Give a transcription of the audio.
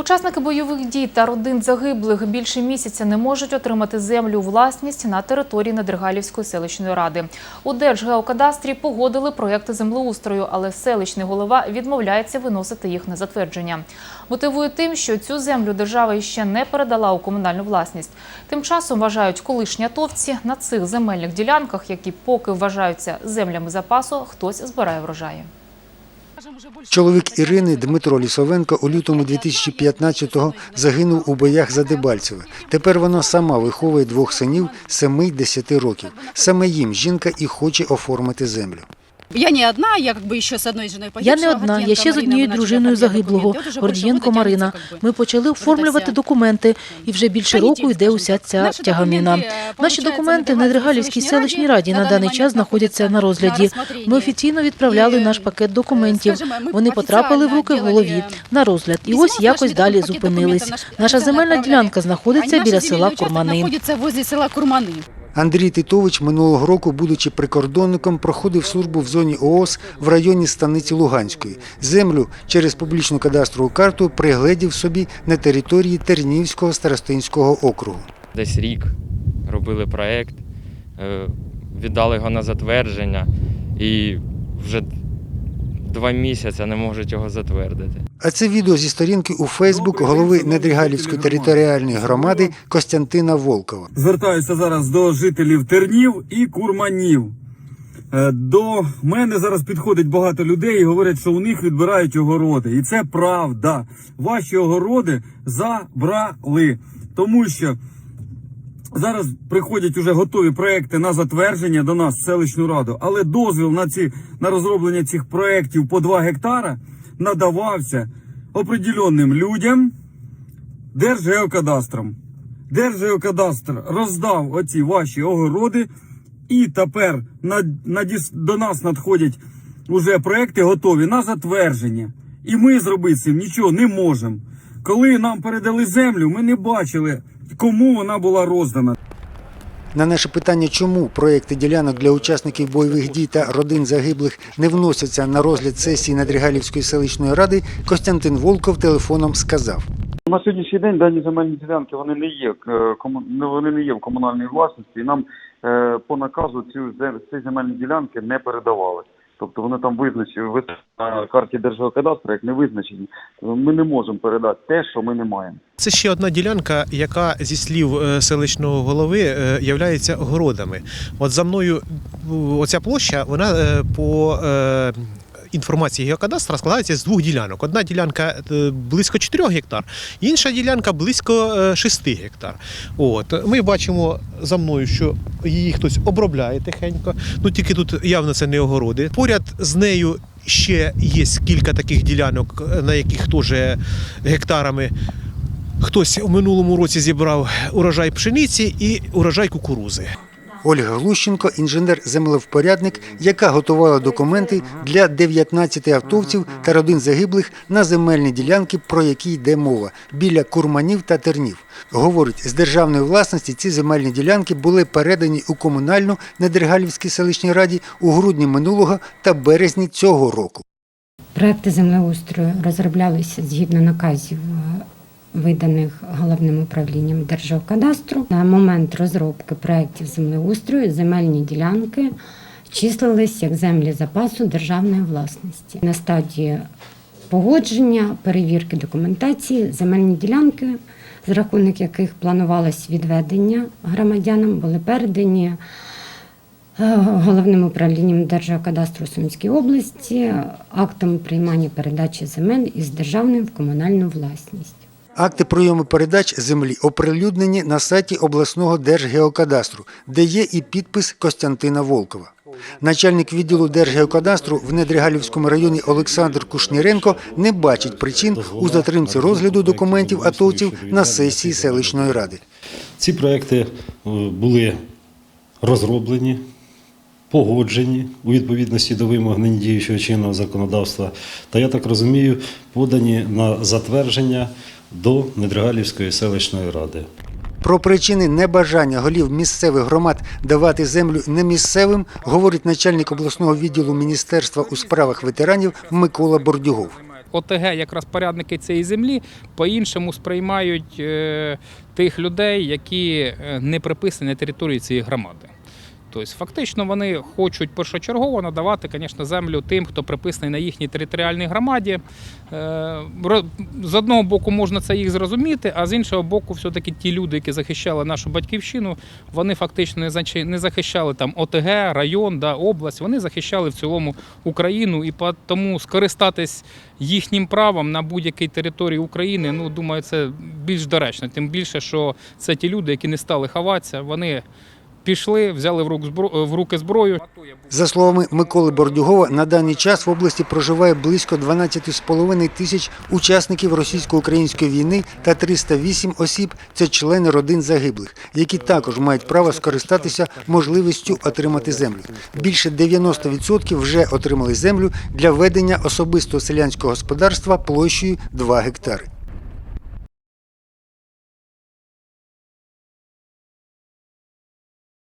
Учасники бойових дій та родин загиблих більше місяця не можуть отримати землю у власність на території Надригалівської селищної ради. У Держгеокадастрі погодили проєкти землеустрою, але селищний голова відмовляється виносити їх на затвердження. Мотивує тим, що цю землю держава іще не передала у комунальну власність. Тим часом вважають колишні атовці на цих земельних ділянках, які поки вважаються землями запасу, хтось збирає врожаї. Чоловік Ірини Дмитро Лісовенко у лютому 2015-го загинув у боях за Дебальцеве. Тепер вона сама виховує двох синів 7-10 років. Саме їм жінка і хоче оформити землю. Я не одна, я как бы еще с одной женой Я не одна, я ще з однією дружиною загиблого Гордієнко Марина. Ми почали оформлювати документи, і вже більше року йде уся ця тяганина. е, Наші документи на Надригалівській Дригалівській селищній раді на даний час знаходяться на розгляді. розгляді. Ми офіційно відправляли наш пакет документів. Вони потрапили в руки голові на розгляд. І ось якось далі зупинились. Наша земельна ділянка знаходиться біля села Курмани. Андрій Титович минулого року, будучи прикордонником, проходив службу в зоні ООС в районі станиці Луганської. Землю через публічну кадастрову карту пригледів собі на території Тернівського старостинського округу. десь рік робили проєкт, е, віддали його на затвердження і вже два місяці не можуть його затвердити. А це відео зі сторінки у Фейсбук голови Недригалівської територіальної громади Костянтина Волкова. Звертаюся зараз до жителів Тернів і Курманів. Е, До мене зараз підходить багато людей і говорять, що у них відбирають огороди. І це правда. Ваші огороди забрали. Тому що зараз приходять уже готові проекти на затвердження до нас в селищну раду, але дозвіл на ці на розроблення цих проєктів по 2 гектара надавався определенним людям Держгеокадастром. Держгеокадастр роздав оці ваші огороди, і тепер до нас надходять уже проекти готові на затвердження. І ми зробити цим нічого не можемо. Коли нам передали землю, ми не бачили, кому вона була роздана. На наше питання, чому проекти ділянок для учасників бойових дій та родин загиблих не вносяться на розгляд сесії Надригалівської селищної ради, Костянтин Волков телефоном сказав. На сьогоднішній день дані земельні ділянки вони не є е, кому- вони не є в комунальній власності, і нам е, по наказу ці земельні ділянки не передавали. Тобто вони там визначені ви- на карті Держгеокадастру, як не визначені. Ми не можемо передати те, що ми не маємо. Це ще одна ділянка, яка зі слів е, селищного голови е, являється городами. От за мною оця площа, вона е, по інформації геокадастра складається з двох ділянок. Одна ділянка е, близько 4 гектар, інша ділянка близько е, 6 гектар. От ми бачимо за мною, що її хтось обробляє тихенько. Ну тільки тут явно це не огороди. Поряд з нею. Ще є кілька таких ділянок, е, на яких теж гектарами Хтось у минулому році зібрав урожай пшениці і урожай кукурузи. Ольга Глущенко, інженер-землевпорядник, яка готувала документи для 19 автовців та родин загиблих на земельні ділянки, про які йде мова, біля курманів та тернів. Говорить, з державної власності ці земельні ділянки були передані у комунальну Недергалівській селищній раді у грудні минулого та березні цього року. Проекти землеустрою розроблялися згідно наказів, е, виданих головним управлінням Держгеокадастру. На момент розробки проєктів землеустрою земельні ділянки числились як землі запасу державної власності. На стадії погодження, перевірки документації, земельні ділянки, з рахунок яких планувалось відведення громадянам, були передані е, головним управлінням Держгеокадастру Сумській області актом приймання передачі земель із державної в комунальну власність. Акти прийому передач землі оприлюднені на сайті обласного держгеокадастру, де є і підпис Костянтина Волкова. Начальник відділу Держгеокадастру в Недригалівському районі Олександр Кушніренко не бачить причин у затримці розгляду документів атовців на сесії селищної ради. Ці проекти е, були розроблені, погоджені у відповідності до вимог нині діючого чинного законодавства, та я так розумію, подані на затвердження до Недригалівської селищної ради. Про причини небажання голів місцевих громад давати землю немісцевим говорить начальник обласного відділу Міністерства у справах ветеранів Микола Бордюгов. ОТГ, як розпорядники цієї землі, по-іншому сприймають е, тих людей, які е, не приписані на території цієї громади. Тобто, фактично, вони хочуть першочергово надавати, звісно, землю тим, хто приписаний на їхній територіальній громаді. Е, З одного боку можна це їх зрозуміти, а з іншого боку, все-таки ті люди, які захищали нашу батьківщину, вони фактично не захищали там ОТГ, район, да, область, вони захищали в цілому Україну і тому скористатись їхнім правом на будь-якій території України, ну думаю, це більш доречно. Тим більше, що це ті люди, які не стали ховатися, вони пішли, взяли в рук в руки зброю. За словами Миколи Бордюгова, на даний час в області проживає близько 12,5 тисяч учасників російсько-української війни та 308 осіб – це члени родин загиблих, які також мають право скористатися можливістю отримати землю. Більше 90% вже отримали землю для ведення особистого селянського господарства площею 2 гектари.